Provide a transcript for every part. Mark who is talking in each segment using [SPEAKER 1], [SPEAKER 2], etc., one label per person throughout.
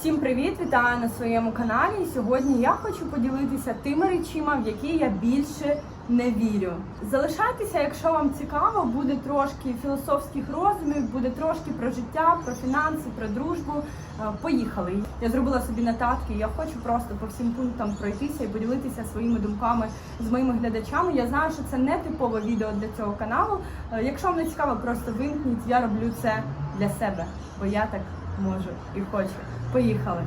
[SPEAKER 1] Всім привіт! Вітаю на своєму каналі. Сьогодні я хочу поділитися тими речима, в які я більше не вірю. Залишайтеся, якщо вам цікаво, буде трошки філософських роздумів, буде трошки про життя, про фінанси, про дружбу. Е, Поїхали. Я зробила собі нотатки. Я хочу просто по всім пунктам пройтися і поділитися своїми думками з моїми глядачами. Я знаю, що це не типове відео для цього каналу. Е, Якщо вам не цікаво, просто вимкніть. Я роблю це для себе, бо я так можу і хочу. Поїхали.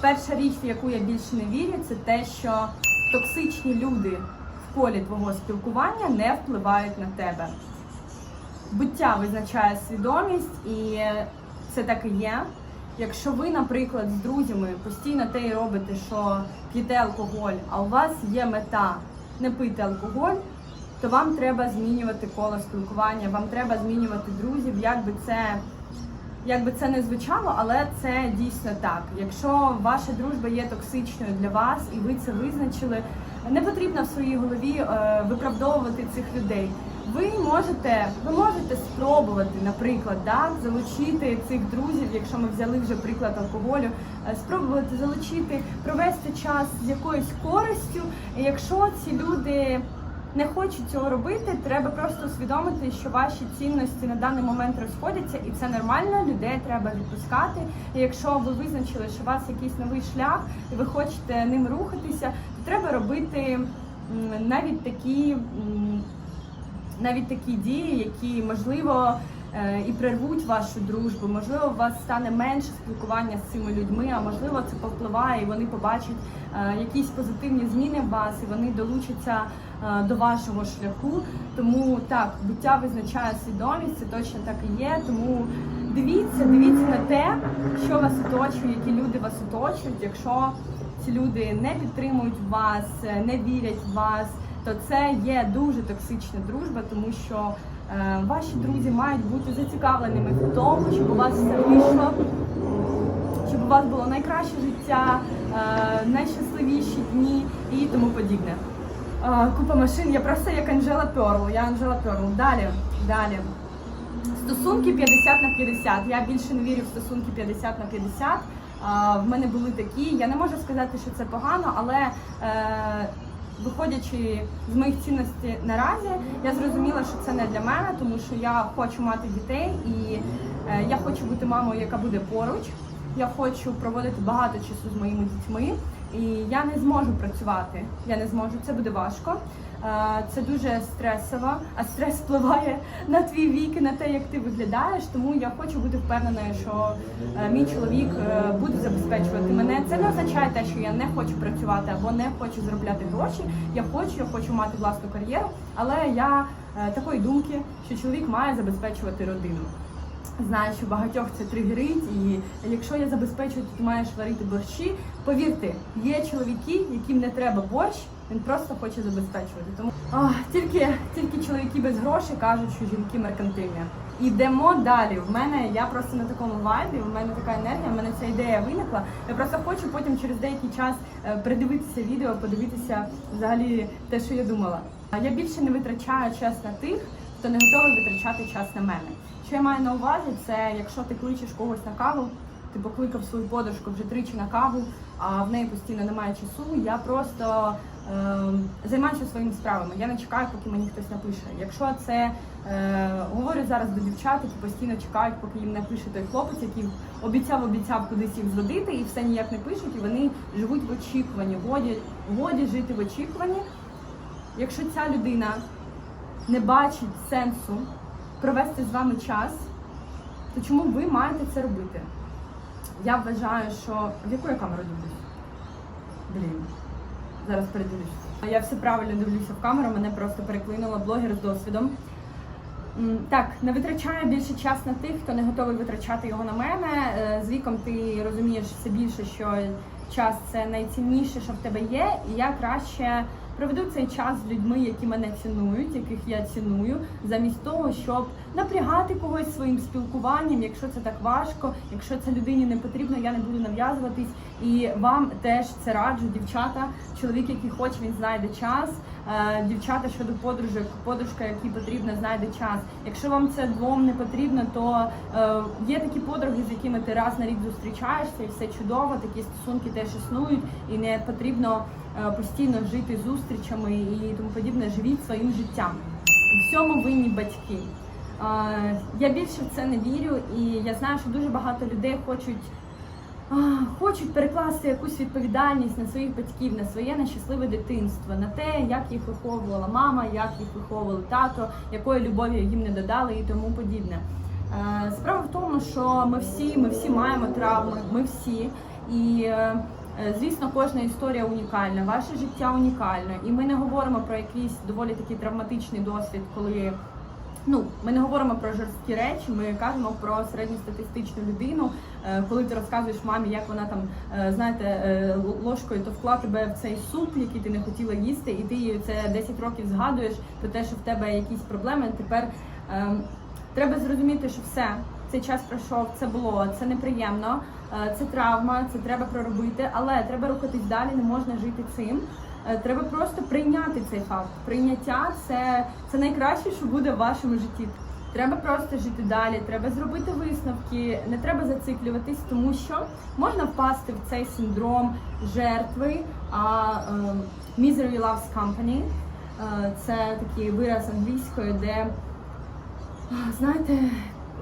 [SPEAKER 1] Перша річ, в яку я більше не вірю, це те, що токсичні люди в колі твого спілкування не впливають на тебе. Буття визначає свідомість, і це так і є. Якщо ви, наприклад, з друзями постійно те й робите, що п'єте алкоголь, а у вас є мета не пити алкоголь, то вам треба змінювати коло спілкування, вам треба змінювати друзів, як би це як би це не звучало, але це дійсно так. Якщо ваша дружба є токсичною для вас і ви це визначили, не потрібно в своїй голові е, виправдовувати цих людей. Ви можете, ви можете спробувати, наприклад, да, залучити цих друзів, якщо ми взяли вже приклад алкоголю, е, спробувати залучити, провести час з якоюсь користю. Якщо ці люди не хочуть цього робити, треба просто усвідомити, що ваші цінності на даний момент розходяться, і це нормально. Людей треба відпускати. І якщо ви визначили, що у вас якийсь новий шлях, і ви хочете ним рухатися, то треба робити навіть такі. навіть такі дії, які можливо і прервуть вашу дружбу, можливо, у вас стане менше спілкування з цими людьми, а можливо, це повпливає, і вони побачать е, якісь позитивні зміни в вас, і вони долучаться е, до вашого шляху. Тому так, буття визначає свідомість, це точно так і є. Тому дивіться, дивіться на те, що вас оточує, які люди вас оточують. Якщо ці люди не підтримують вас, е, не вірять в вас то це є дуже токсична дружба, тому що е, ваші друзі мають бути зацікавленими в тому, щоб у вас все вийшло, щоб у вас було найкраще життя, е, найщасливіші дні і тому подібне. Е, купа машин, я просто як Анжела Перл. Я Анжела Перл. Далі, далі. Стосунки 50 на 50. Я більше не вірю в стосунки 50 на 50. В мене були такі. Я не можу сказати, що це погано, але е, виходячи з моїх цінностей наразі, я зрозуміла, що це не для мене, тому що я хочу мати дітей і е, я хочу бути мамою, яка буде поруч. Я хочу проводити багато часу з моїми дітьми, і я не зможу працювати. Я не зможу. Це буде важко. Е, Це дуже стресово, а стрес впливає на твій вік на те, як ти виглядаєш. Тому я хочу бути впевненою, що е, мій чоловік е, буде забезпечувати мене. Це не означає те, що я не хочу працювати або не хочу заробляти гроші. Я хочу, я хочу мати власну кар'єру, але я такої думки, що чоловік має забезпечувати родину. Знаю, що багатьох це тригерить, і якщо я забезпечую, то ти маєш варити борщі. Повірте, є чоловіки, яким не треба борщ, він просто хоче забезпечувати. Тому а, тільки, тільки чоловіки без грошей кажуть, що жінки меркантильні. Ідемо далі. В мене я просто на такому вайбі, в мене така енергія, в мене ця ідея виникла. Я просто хочу потім через деякий час е, передивитися відео, подивитися взагалі те, що я думала. Я більше не витрачаю час на тих, хто не готовий витрачати час на мене. Що я маю на увазі, це якщо ти кличеш когось на каву, ти покликав свою подружку вже тричі на каву, а в неї постійно немає часу. Я просто займаюся своїми справами. Я не чекаю, поки мені хтось напише. Якщо це е, говорю зараз до дівчат, які постійно чекають, поки їм напише той хлопець, який обіцяв, обіцяв кудись їх зводити, і все ніяк не пишуть, і вони живуть в очікуванні. Годі, годі жити в очікуванні. Якщо ця людина не бачить сенсу провести з вами час, то чому ви маєте це робити? Я вважаю, що в яку я камеру дивлюсь? Блін, зараз передивлюсь. Я все правильно дивлюся в камеру, мене просто переклинула блогер з досвідом. Так, не витрачаю більше час на тих, хто не готовий витрачати його на мене. Е, З віком ти розумієш все більше, що час це найцінніше, що в тебе є, і я краще проведу цей час з людьми, які мене цінують, яких я ціную, замість того, щоб напрягати когось своїм спілкуванням, якщо це так важко, якщо це людині не потрібно, я не буду нав'язуватись. І вам теж це раджу, дівчата. Чоловік, який хоче, він знайде час. Е, дівчата щодо подружок, подружка, якій потрібно, знайде час. Якщо вам це двом не потрібно, то е, є такі подруги, з якими ти раз на рік зустрічаєшся, і все чудово, такі стосунки теж існують, і не потрібно е, постійно жити зустрічами і тому подібне. Живіть своїм життям. У всьому винні батьки. Я більше в це не вірю, і я знаю, що дуже багато людей хочуть, хочуть перекласти якусь відповідальність на своїх батьків, на своє нещасливе дитинство, на те, як їх виховувала мама, як їх виховували тато, якої любові їм не додали і тому подібне. Е, Справа в тому, що ми всі, ми всі маємо травми, ми всі. І е, звісно, кожна історія унікальна, ваше життя унікальне. І ми не говоримо про якийсь доволі такий травматичний досвід, коли ну ми не говоримо про жорсткі речі. Ми кажемо про середньостатистичну людину. Е, Коли ти розказуєш мамі, як вона там е, знаєте, е, ложкою товкла тебе в цей суп, який ти не хотіла їсти, і ти це 10 років згадуєш про те, що в тебе якісь проблеми. Тепер ем, треба зрозуміти, що все. Цей час пройшов, це було, це неприємно, це травма, це треба проробити, але треба рухатись далі, не можна жити цим. Е, Треба просто прийняти цей факт. Прийняття це, це найкраще, що буде в вашому житті. Треба просто жити далі, треба зробити висновки, не треба зациклюватись, тому що можна впасти в цей синдром жертви. А е, misery loves company е, це такий вираз англійської, де знаєте,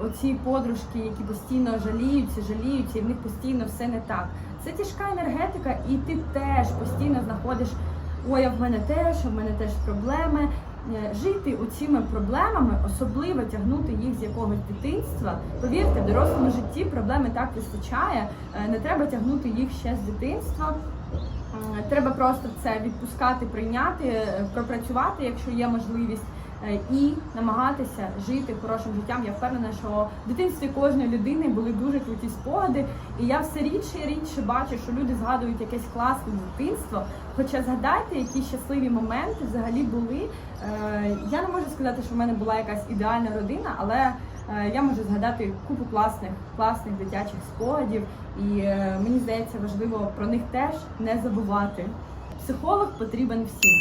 [SPEAKER 1] оці подружки, які постійно жаліються, жаліються, і в них постійно все не так. Це тяжка енергетика, і ти теж постійно знаходиш, ой, а в мене теж, а в мене теж проблеми. Жити у цими проблемами, особливо тягнути їх з якогось дитинства. Повірте, в дорослому житті проблеми так вистачає. е, Не треба тягнути їх ще з дитинства. Е, Треба просто це відпускати, прийняти, е, пропрацювати, якщо є можливість, е, і намагатися жити хорошим життям. Я впевнена, що в дитинстві кожної людини були дуже круті спогади, і я все рідше і рідше бачу, що люди згадують якесь класне дитинство. Хоча згадайте, які щасливі моменти взагалі були. Е, Я не можу сказати, що в мене була якась ідеальна родина, але е, я можу згадати купу класних, класних дитячих спогадів, і е, мені здається, важливо про них теж не забувати. Психолог потрібен всім.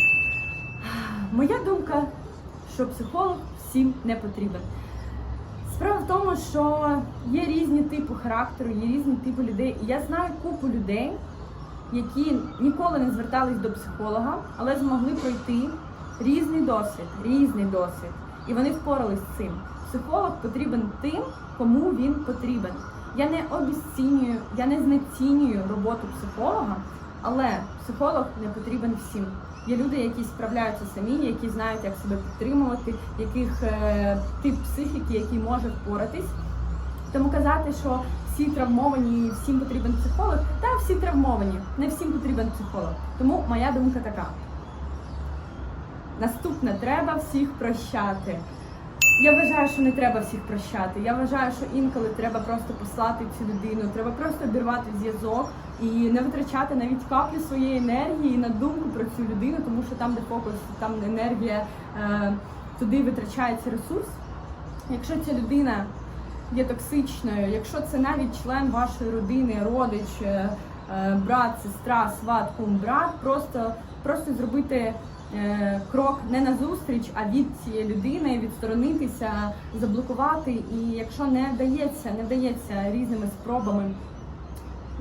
[SPEAKER 1] Моя думка, що психолог всім не потрібен. Справа в тому, що є різні типи характеру, є різні типи людей. І я знаю купу людей, які ніколи не звертались до психолога, але змогли пройти різний досвід, різний досвід. І вони впорались з цим. Психолог потрібен тим, кому він потрібен. Я не обіцінюю, я не знецінюю роботу психолога, але психолог не потрібен всім. Є люди, які справляються самі, які знають, як себе підтримувати, яких е, тип психіки, який може впоратись. Тому казати, що всі травмовані всім потрібен психолог, та всі травмовані, не всім потрібен психолог. Тому моя думка така. Наступне треба всіх прощати. Я вважаю, що не треба всіх прощати. Я вважаю, що інколи треба просто послати цю людину, треба просто обірвати зв'язок і не витрачати навіть каплю своєї енергії на думку про цю людину, тому що там, де фокус, там енергія, е, туди витрачається ресурс. Якщо ця людина є токсичною, якщо це навіть член вашої родини, родич, е, е, брат, сестра, сват, кум, брат, просто, просто зробити крок не на зустріч, а від цієї людини, відсторонитися, заблокувати. І якщо не вдається, не вдається різними спробами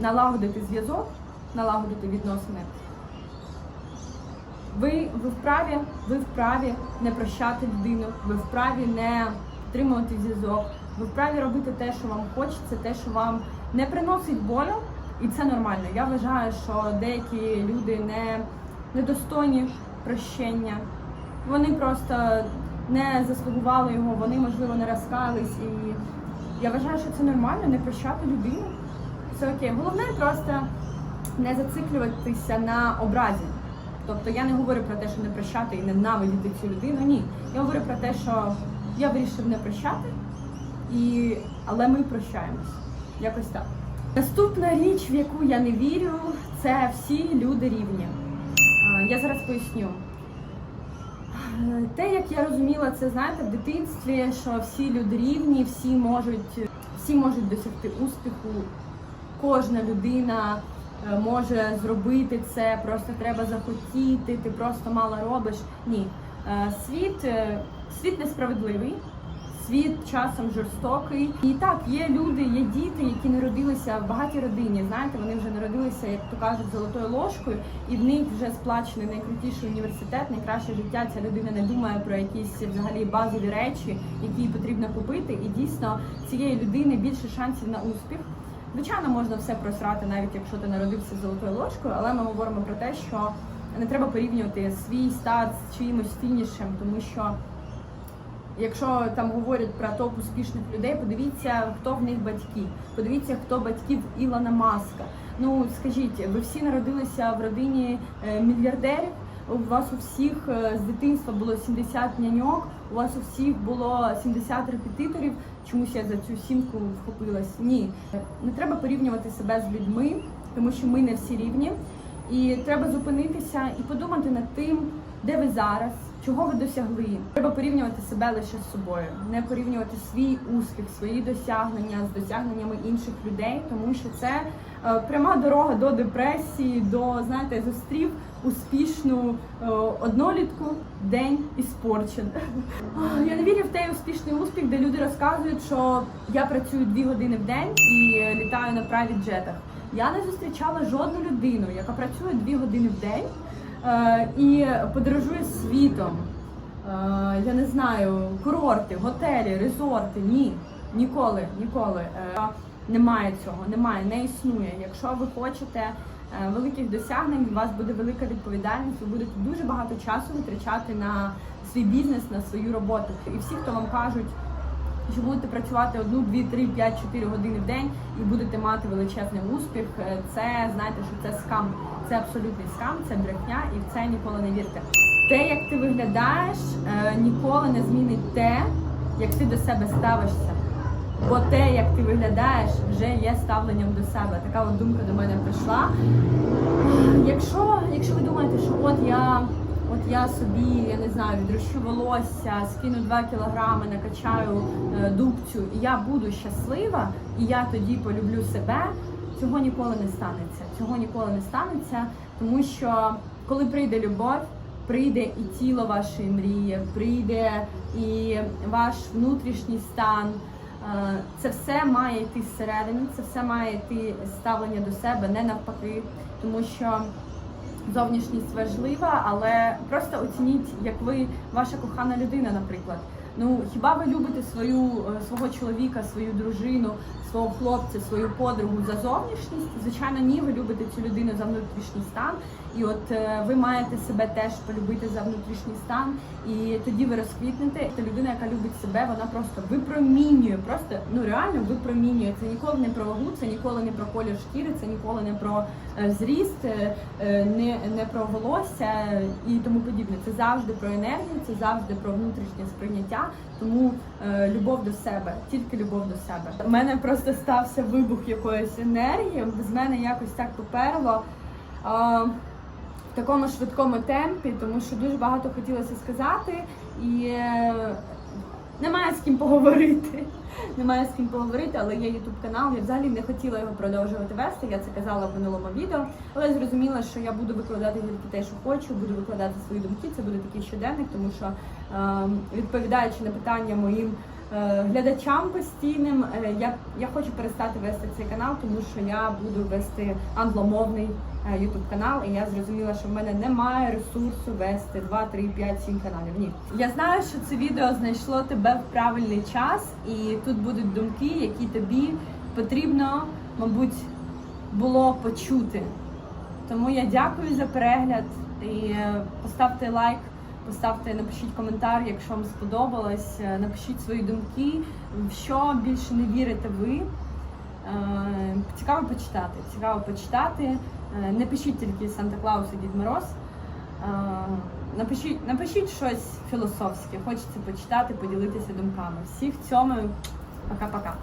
[SPEAKER 1] налагодити зв'язок, налагодити відносини. Ви, ви вправі, ви вправі не прощати людину, ви вправі не підтримувати зв'язок, ви вправі робити те, що вам хочеться, те, що вам не приносить болю, і це нормально. Я вважаю, що деякі люди не недостойні прощення. Вони просто не заслугували його, вони, можливо, не розкались. І я вважаю, що це нормально, не прощати людину. Все окей. Головне просто не зациклюватися на образі. Тобто я не говорю про те, що не прощати і ненавидіти цю людину. Ні. Я говорю про те, що я вирішив не прощати, і... але ми прощаємось. Якось так. Наступна річ, в яку я не вірю, це всі люди рівні. Я зараз поясню. Те, як я розуміла, це знаєте, в дитинстві, що всі люди рівні, всі можуть, всі можуть досягти успіху, кожна людина е, може зробити це, просто треба захотіти, ти просто мало робиш. Ні. Е, Світ, е, світ несправедливий. Світ часом жорстокий. І так, є люди, є діти, які народилися в багатій родині. Знаєте, вони вже народилися, як то кажуть, золотою ложкою, і в них вже сплачений найкрутіший університет, найкраще життя. Ця людина не думає про якісь взагалі базові речі, які їй потрібно купити. І дійсно цієї людини більше шансів на успіх. Звичайно, можна все просрати, навіть якщо ти народився з золотою ложкою, але ми говоримо про те, що не треба порівнювати свій старт з чиїмось фінішем, тому що. Якщо там говорять про топ успішних людей, подивіться, хто в них батьки. Подивіться, хто батьків Ілона Маска. Ну скажіть, ви всі народилися в родині е, мільярдерів. У вас у всіх е, з дитинства було 70 няньок, у вас у всіх було 70 репетиторів. Чомусь я за цю сімку вхопилась. Ні, не треба порівнювати себе з людьми, тому що ми не всі рівні. І треба зупинитися і подумати над тим, де ви зараз, чого ви досягли. Треба порівнювати себе лише з собою, не порівнювати свій успіх, свої досягнення з досягненнями інших людей, тому що це е, пряма дорога до депресії, до знаєте, зустрів успішну е, однолітку день іспорчен. Я не вірю в той успішний успіх, де люди розказують, що я працюю дві години в день і літаю на прайвіт джетах. Я не зустрічала жодну людину, яка працює дві години в день і подорожує світом. Е, я не знаю, курорти, готелі, резорти. Ні, ніколи, ніколи. Е, немає цього, немає, не існує. Якщо ви хочете е, великих досягнень, у вас буде велика відповідальність, ви будете дуже багато часу витрачати на свій бізнес, на свою роботу. І всі, хто вам кажуть, що будете працювати одну, дві, три, п'ять, чотири години в день і будете мати величезний успіх. е, Це знаєте, що це скам, це абсолютний скам, це брехня, і в це ніколи не вірте. Те, як ти виглядаєш, е, ніколи не змінить те, як ти до себе ставишся. Бо те, як ти виглядаєш, вже є ставленням до себе. Така от думка до мене прийшла. Якщо, якщо ви думаєте, що от я, от я собі, я не знаю, відрощу волосся, скину 2 кілограми, накачаю е, дубцю, і я буду щаслива, і я тоді полюблю себе, цього ніколи не станеться. Цього ніколи не станеться, тому що коли прийде любов, прийде і тіло вашої мрії, прийде і ваш внутрішній стан. Е, Це все має йти зсередини, це все має йти ставлення до себе, не навпаки, тому що зовнішність важлива, але просто оцініть, як ви, ваша кохана людина, наприклад. Ну хіба ви любите свою е, свого чоловіка, свою дружину, свого хлопця, свою подругу за зовнішність? Звичайно, ні, ви любите цю людину за внутрішній стан, і от е, ви маєте себе теж полюбити за внутрішній стан, і тоді ви розквітнете. Та людина, яка любить себе, вона просто випромінює, просто ну реально випромінює. Це ніколи не про вагу, це ніколи не про колір шкіри, це ніколи не про е, зріст, не, не про волосся і тому подібне. Це завжди про енергію, це завжди про внутрішнє сприйняття. Тому е, любов до себе, тільки любов до себе. У мене просто стався вибух якоїсь енергії. З мене якось так поперло. Е, в такому швидкому темпі, тому що дуже багато хотілося сказати, і е, немає з ким поговорити. Немає з ким поговорити, але є ютуб канал. Я взагалі не хотіла його продовжувати вести. Я це казала в минулому відео, але зрозуміла, що я буду викладати тільки те, що хочу, буду викладати свої думки. Це буде такий щоденник, тому що е, відповідаючи на питання моїм глядачам постійним, е, я, я хочу перестати вести цей канал, тому що я буду вести англомовний ютуб канал, і я зрозуміла, що в мене немає ресурсу вести 2, 3, 5, 7 каналів. Ні, я знаю, що це відео знайшло тебе в правильний час, і тут будуть думки, які тобі потрібно, мабуть, було почути. Тому я дякую за перегляд і е, поставте лайк. Поставте, напишіть коментар, якщо вам сподобалось. Е, Напишіть свої думки, в що більше не вірите ви. Е, Цікаво почитати. Цікаво почитати. Не пишіть тільки Санта Клаус і Дід Мороз. Е, Напишіть, напишіть щось філософське. Хочеться почитати, поділитися думками. Всіх цьому. Пока-пока.